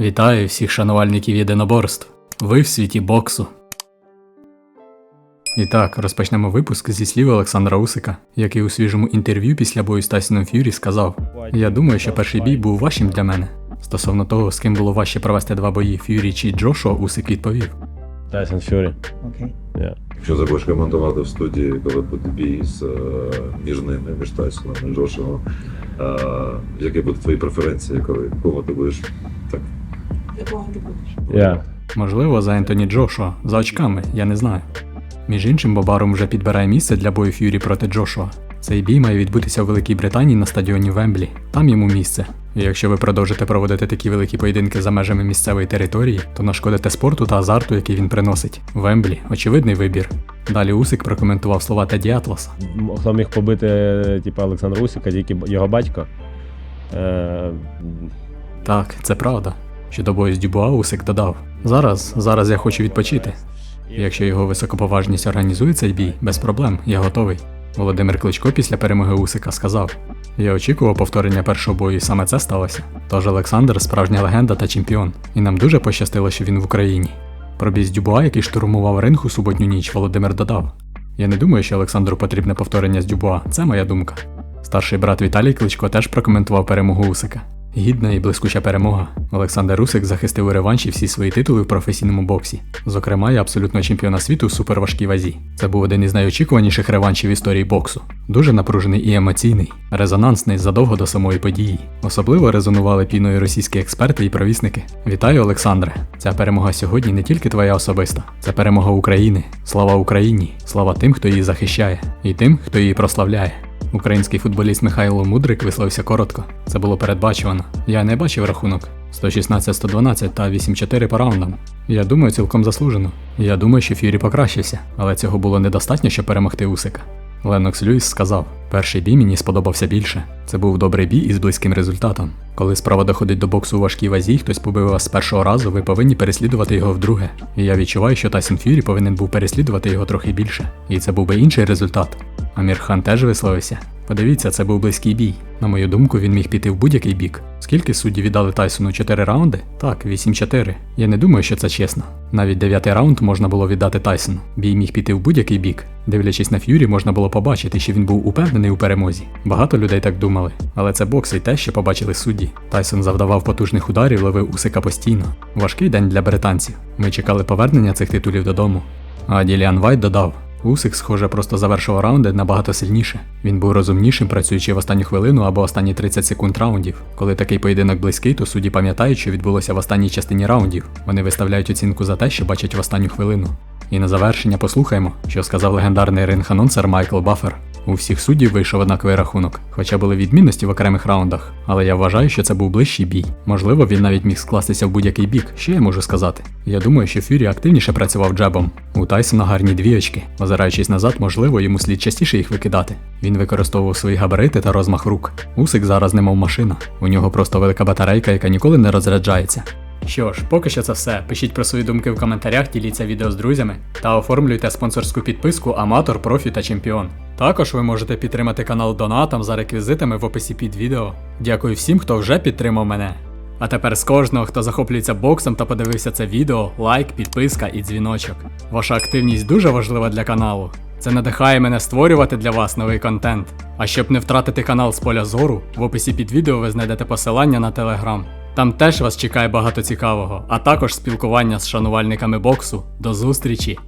Вітаю всіх шанувальників єдиноборств. Ви в світі боксу. І так, розпочнемо випуск зі слів Олександра Усика, який у свіжому інтерв'ю після бою з Тайсоном Ф'юрі сказав: Я думаю, що перший бій був важчим для мене. Стосовно того, з ким було важче провести два бої Ф'юрі чи Джошуа, Усик відповів. Тайсон Фюрі. Yeah. Якщо забудеш коментувати в студії, коли буде бій з, е, між ними, між Тайсоном і Джошем, е, які будуть твої преференції, коли кого ти будеш так Якого ти будеш? Yeah. Можливо, за Ентоні Джошуа, за очками, я не знаю. Між іншим, Бобарум вже підбирає місце для бою Ф'юрі проти Джошуа. Цей бій має відбутися у Великій Британії на стадіоні Вемблі. Там йому місце. І якщо ви продовжите проводити такі великі поєдинки за межами місцевої території, то нашкодите спорту та азарту, який він приносить. Вемблі очевидний вибір. Далі Усик прокоментував слова Теді Атласа. Хто міг побити типу, Олександра Усика, тільки його батько. Е, Так, це правда. З Дюбуа Усик додав. Зараз, зараз я хочу відпочити. Якщо його високоповажність організує цей бій, без проблем, я готовий. Володимир Кличко після перемоги Усика сказав: Я очікував повторення першого бою, і саме це сталося. Тож Олександр справжня легенда та чемпіон, і нам дуже пощастило, що він в Україні. Про бій з Дюбуа, який штурмував ринг у суботню ніч, Володимир додав: Я не думаю, що Олександру потрібне повторення з Дюбуа, це моя думка. Старший брат Віталій Кличко теж прокоментував перемогу Усика. Гідна і блискуча перемога. Олександр Усик захистив у реванші всі свої титули в професійному боксі, зокрема і абсолютного чемпіона світу у суперважкій вазі. Це був один із найочікуваніших реваншів в історії боксу. Дуже напружений і емоційний, резонансний задовго до самої події. Особливо резонували піною російські експерти і провісники. Вітаю, Олександре! Ця перемога сьогодні не тільки твоя особиста, це перемога України. Слава Україні! Слава тим, хто її захищає, і тим, хто її прославляє. Український футболіст Михайло Мудрик висловився коротко. Це було передбачувано. Я не бачив рахунок. 116-112 та 8-4 по раундам. Я думаю, цілком заслужено. Я думаю, що Ф'юрі покращився, але цього було недостатньо, щоб перемогти Усика. Ленокс Льюіс сказав: перший бій мені сподобався більше. Це був добрий бій із близьким результатом. Коли справа доходить до боксу у важкій вазі, хтось побив вас з першого разу, ви повинні переслідувати його вдруге. І я відчуваю, що Тайсон Ф'юрі повинен був переслідувати його трохи більше. І це був би інший результат. Амір Хан теж висловився. Подивіться, це був близький бій. На мою думку, він міг піти в будь-який бік. Скільки судді віддали Тайсону 4 раунди? Так, 8-4. Я не думаю, що це чесно. Навіть дев'ятий раунд можна було віддати Тайсону. Бій міг піти в будь-який бік. Дивлячись на Ф'юрі, можна було побачити, що він був упевнений у перемозі. Багато людей так думали. Але це бокс і те, що побачили судді. Тайсон завдавав потужних ударів, ловив Усика постійно. Важкий день для британців. Ми чекали повернення цих титулів додому. А Діліан Вайт додав: Усик, схоже, просто завершив раунди набагато сильніше. Він був розумнішим, працюючи в останню хвилину або останні 30 секунд раундів. Коли такий поєдинок близький, то судді пам'ятають, що відбулося в останній частині раундів. Вони виставляють оцінку за те, що бачать в останню хвилину. І на завершення послухаймо, що сказав легендарний ринг-анонсер Майкл Баффер. У всіх суддів вийшов однаковий рахунок, хоча були відмінності в окремих раундах. Але я вважаю, що це був ближчий бій. Можливо, він навіть міг скластися в будь-який бік. Що я можу сказати? Я думаю, що Фюрі активніше працював джебом. У Тайсона гарні дві очки. Озираючись назад, можливо, йому слід частіше їх викидати. Він використовував свої габарити та розмах рук. Усик зараз немов машина. У нього просто велика батарейка, яка ніколи не розряджається. Що ж, поки що це все. Пишіть про свої думки в коментарях, діліться відео з друзями та оформлюйте спонсорську підписку Аматор, Профі та Чемпіон. Також ви можете підтримати канал донатом за реквізитами в описі під відео. Дякую всім, хто вже підтримав мене. А тепер з кожного, хто захоплюється боксом та подивився це відео, лайк, підписка і дзвіночок. Ваша активність дуже важлива для каналу. Це надихає мене створювати для вас новий контент. А щоб не втратити канал з поля зору, в описі під відео ви знайдете посилання на телеграм. Там теж вас чекає багато цікавого, а також спілкування з шанувальниками боксу. До зустрічі!